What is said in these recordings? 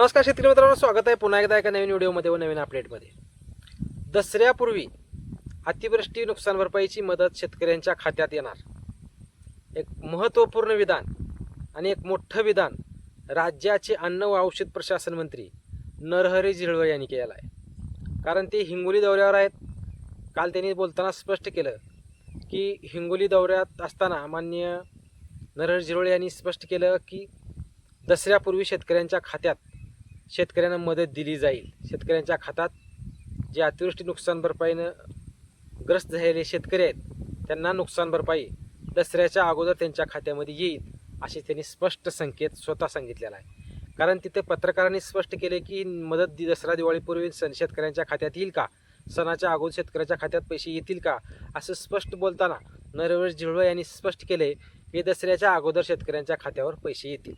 नमस्कार शेतकरी मित्रांनो स्वागत आहे पुन्हा एकदा एका नवीन व्हिडिओमध्ये व नवीन अपडेटमध्ये दसऱ्यापूर्वी अतिवृष्टी नुकसान भरपाईची मदत शेतकऱ्यांच्या खात्यात येणार. एक महत्त्वपूर्ण विधान आणि एक मोठं विधान राज्याचे अन्न व औषध प्रशासन मंत्री नरहरी झिळवळ यांनी केलेलं आहे. कारण ते हिंगोली दौऱ्यावर आहेत. काल त्यांनी बोलताना स्पष्ट केलं की हिंगोली दौऱ्यात असताना मान्य नरहरी झिळवळ यांनी स्पष्ट केलं की दसऱ्यापूर्वी शेतकऱ्यांच्या खात्यात शेतकऱ्यांना मदत दिली जाईल. शेतकऱ्यांच्या खात्यात जे अतिवृष्टी नुकसान भरपाईनं ग्रस्त झालेले शेतकरी आहेत त्यांना नुकसान भरपाई दसऱ्याच्या अगोदर त्यांच्या खात्यामध्ये येईल असे त्यांनी स्पष्ट संकेत स्वतः सांगितलेला आहे. कारण तिथे पत्रकारांनी स्पष्ट केले की मदत दि दसरा दिवाळीपूर्वी सण शेतकऱ्यांच्या खात्यात येईल का? सणाच्या अगोदर शेतकऱ्याच्या खात्यात पैसे येतील का? असं स्पष्ट बोलताना नरवेश झिळवळ यांनी स्पष्ट केले की दसऱ्याच्या अगोदर शेतकऱ्यांच्या खात्यावर पैसे येतील.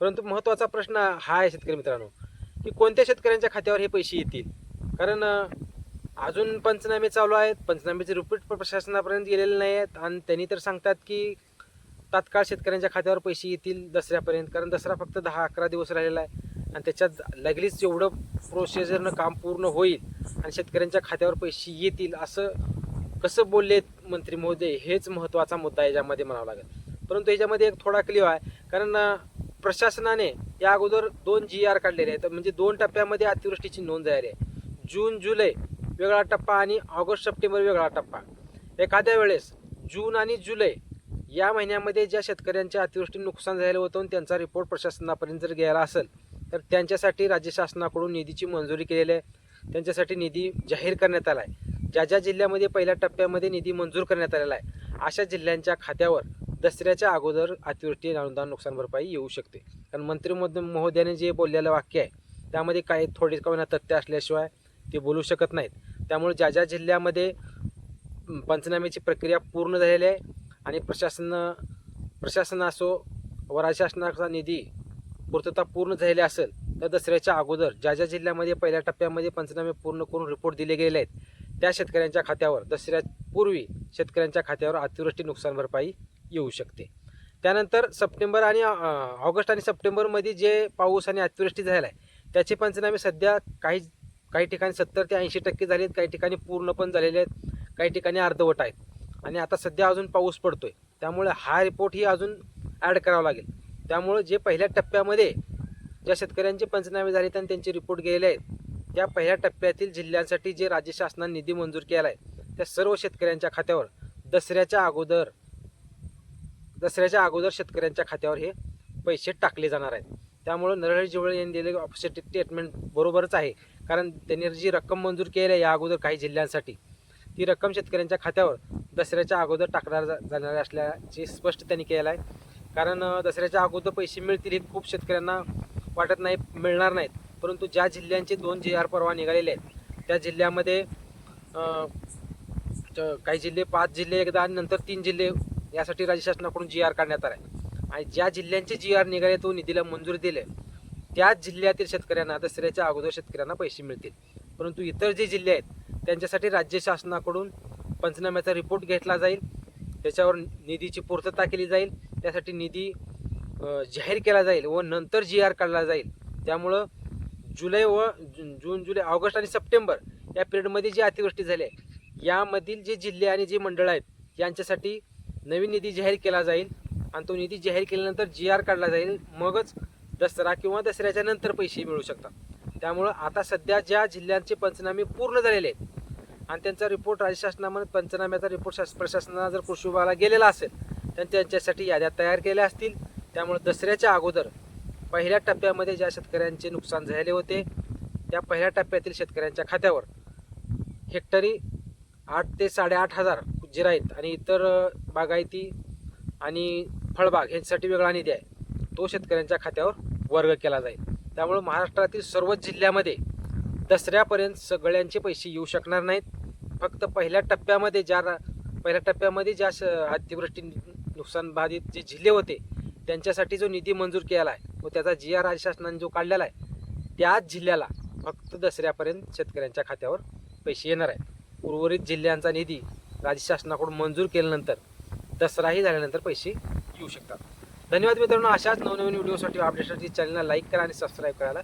परंतु महत्त्वाचा प्रश्न हा आहे शेतकरी मित्रांनो. की कोणत्या शेतकऱ्यांच्या खात्यावर हे पैसे येतील? कारण अजून पंचनामे चालू आहेत. पंचनामेचे रिपीट प्रशासनापर्यंत गेलेले नाही आहेत आणि त्यांनी तर सांगतात की तात्काळ शेतकऱ्यांच्या खात्यावर पैसे येतील दसऱ्यापर्यंत. कारण दसरा फक्त दहा अकरा दिवस राहिलेला आहे. आणि त्याच्यात लगेच जेवढं प्रोसिजरनं काम पूर्ण होईल आणि शेतकऱ्यांच्या खात्यावर पैसे येतील असं कसं बोललेत मंत्री महोदय हेच महत्त्वाचा मुद्दा आहे याच्यामध्ये म्हणावा लागेल. परंतु याच्यामध्ये एक थोडा क्लिव आहे. कारण प्रशासनाने या अगोदर दोन जी आर काढलेले आहेत. म्हणजे दोन टप्प्यामध्ये अतिवृष्टीची नोंद झाली आहे. जून जुलै वेगळा टप्पा आणि ऑगस्ट सप्टेंबर वेगळा टप्पा. एखाद्या वेळेस जून आणि जुलै या महिन्यामध्ये ज्या शेतकऱ्यांच्या अतिवृष्टी नुकसान झालेलं होतं त्यांचा रिपोर्ट प्रशासनापर्यंत जर गेला असेल तर त्यांच्यासाठी राज्य शासनाकडून निधीची मंजुरी केलेली आहे. त्यांच्यासाठी निधी जाहीर करण्यात आला आहे. ज्या ज्या जिल्ह्यामध्ये पहिल्या टप्प्यामध्ये निधी मंजूर करण्यात आलेला आहे अशा जिल्ह्यांच्या खात्यावर दसऱ्याच्या अगोदर अतिवृष्टी अनुदान नुकसान भरपाई येऊ शकते. कारण मंत्री महोदयाने जे बोललेलं वाक्य आहे त्यामध्ये काही थोडे कमी तथ्य असल्याशिवाय ते बोलू शकत नाहीत. त्यामुळे ज्या ज्या जिल्ह्यामध्ये पंचनाम्याची प्रक्रिया पूर्ण झालेली आहे आणि प्रशासन प्रशासन असो व राज्यशासनाचा निधी पूर्तता पूर्ण झालेली असेल तर दसऱ्याच्या अगोदर ज्या ज्या जिल्ह्यामध्ये पहिल्या टप्प्यामध्ये पंचनामे पूर्ण करून रिपोर्ट दिले गेलेले आहेत त्या शेतकऱ्यांच्या खात्यावर दसऱ्यापूर्वी शेतकऱ्यांच्या खात्यावर अतिवृष्टी नुकसान भरपाई येऊ शकते. त्यानंतर सप्टेंबर आणि ऑगस्ट आणि सप्टेंबरमध्ये जे पाऊस आणि अतिवृष्टी झालेला आहे त्याचे पंचनामे सध्या काही काही ठिकाणी सत्तर ते ऐंशी टक्के झाले आहेत काही ठिकाणी पूर्ण पण झालेले आहेत काही ठिकाणी अर्धवट आहेत. आणि आता सध्या अजून पाऊस पडतो आहे त्यामुळे हा रिपोर्ट ही अजून ॲड करावा लागेल. त्यामुळे जे पहिल्या टप्प्यामध्ये ज्या शेतकऱ्यांचे पंचनामे झाले आणि त्यांचे रिपोर्ट गेलेले आहेत त्या पहिल्या टप्प्यातील जिल्ह्यांसाठी जे राज्य शासनाने निधी मंजूर केला आहे त्या सर्व शेतकऱ्यांच्या खात्यावर दसऱ्याच्या अगोदर दसऱ्याच्या अगोदर शेतकऱ्यांच्या खात्यावर हे पैसे टाकले जाणार आहेत. त्यामुळं नरहरी जिवळे यांनी दिलेले ऑफिशियल स्टेटमेंट बरोबरच आहे. कारण त्यांनी जी रक्कम मंजूर केली आहे या अगोदर काही जिल्ह्यांसाठी ती रक्कम शेतकऱ्यांच्या खात्यावर दसऱ्याच्या अगोदर टाकणार जा- जाणार असल्याचे स्पष्ट त्यांनी केलं आहे. कारण दसऱ्याच्या अगोदर पैसे मिळतील हे खूप शेतकऱ्यांना वाटत नाही मिळणार नाहीत. परंतु ज्या जिल्ह्यांचे दोन जी आर परवा निघालेले आहेत त्या जिल्ह्यामध्ये च- काही जिल्हे पाच जिल्हे एकदा आणि नंतर तीन जिल्हे यासाठी राज्य शासनाकडून जी आर काढण्यात आला आहे आणि ज्या जिल्ह्यांचे जी आर निघाले तो निधीला मंजुरी दिले त्याच जिल्ह्यातील शेतकऱ्यांना दसऱ्याच्या अगोदर शेतकऱ्यांना पैसे मिळतील. परंतु इतर जे जिल्हे आहेत त्यांच्यासाठी राज्य शासनाकडून पंचनाम्याचा रिपोर्ट घेतला जाईल. त्याच्यावर निधीची पूर्तता केली जाईल. त्यासाठी निधी जाहीर केला जाईल व नंतर जी आर काढला जाईल. त्यामुळं जुलै व जून जून जुलै ऑगस्ट आणि सप्टेंबर या पिरियडमध्ये जी अतिवृष्टी झाली आहे यामधील जे जिल्हे आणि जे मंडळं आहेत यांच्यासाठी नवीन निधी जाहीर केला जाईल आणि तो निधी जाहीर केल्यानंतर जी आर काढला जाईल. मगच दसरा किंवा दसऱ्याच्या नंतर पैसे मिळू शकतात. त्यामुळं आता सध्या ज्या जिल्ह्यांचे पंचनामे पूर्ण झालेले आहेत आणि त्यांचा रिपोर्ट राज्य शासनामध्ये पंचनाम्याचा रिपोर्ट शास प्रशासनाला जर कृषी विभागाला गेलेला असेल तर त्यांच्यासाठी याद्या तयार केल्या असतील. त्यामुळे दसऱ्याच्या अगोदर पहिल्या टप्प्यामध्ये ज्या शेतकऱ्यांचे नुकसान झाले होते त्या पहिल्या टप्प्यातील शेतकऱ्यांच्या खात्यावर हेक्टरी आठ ते साडेआठ हजार जिरायत आणि इतर बागायती आणि फळबाग यांच्यासाठी वेगळा निधी आहे. तो शेतकऱ्यांच्या खात्यावर वर्ग केला जाईल. त्यामुळे महाराष्ट्रातील सर्वच जिल्ह्यामध्ये दसऱ्यापर्यंत सगळ्यांचे पैसे येऊ शकणार नाहीत. फक्त पहिल्या टप्प्यामध्ये ज्या रा- पहिल्या टप्प्यामध्ये ज्या श- अतिवृष्टी नुकसान बाधित जे जिल्हे होते त्यांच्यासाठी जो निधी मंजूर केला आहे व त्याचा जी आर राज्य शासनाने जो काढलेला आहे त्याच जिल्ह्याला फक्त दसऱ्यापर्यंत शेतकऱ्यांच्या खात्यावर पैसे येणार आहेत. उर्वरित जिल्ह्यांचा निधी राज्य शासनाकडून मंजूर केल्यानंतर दसराही झाल्यानंतर पैसे येऊ शकतात. धन्यवाद मित्रांनो. अशाच नवनवीन व्हिडिओसाठी अपडेटसाठी चॅनलला लाईक करा आणि सबस्क्राईब करायला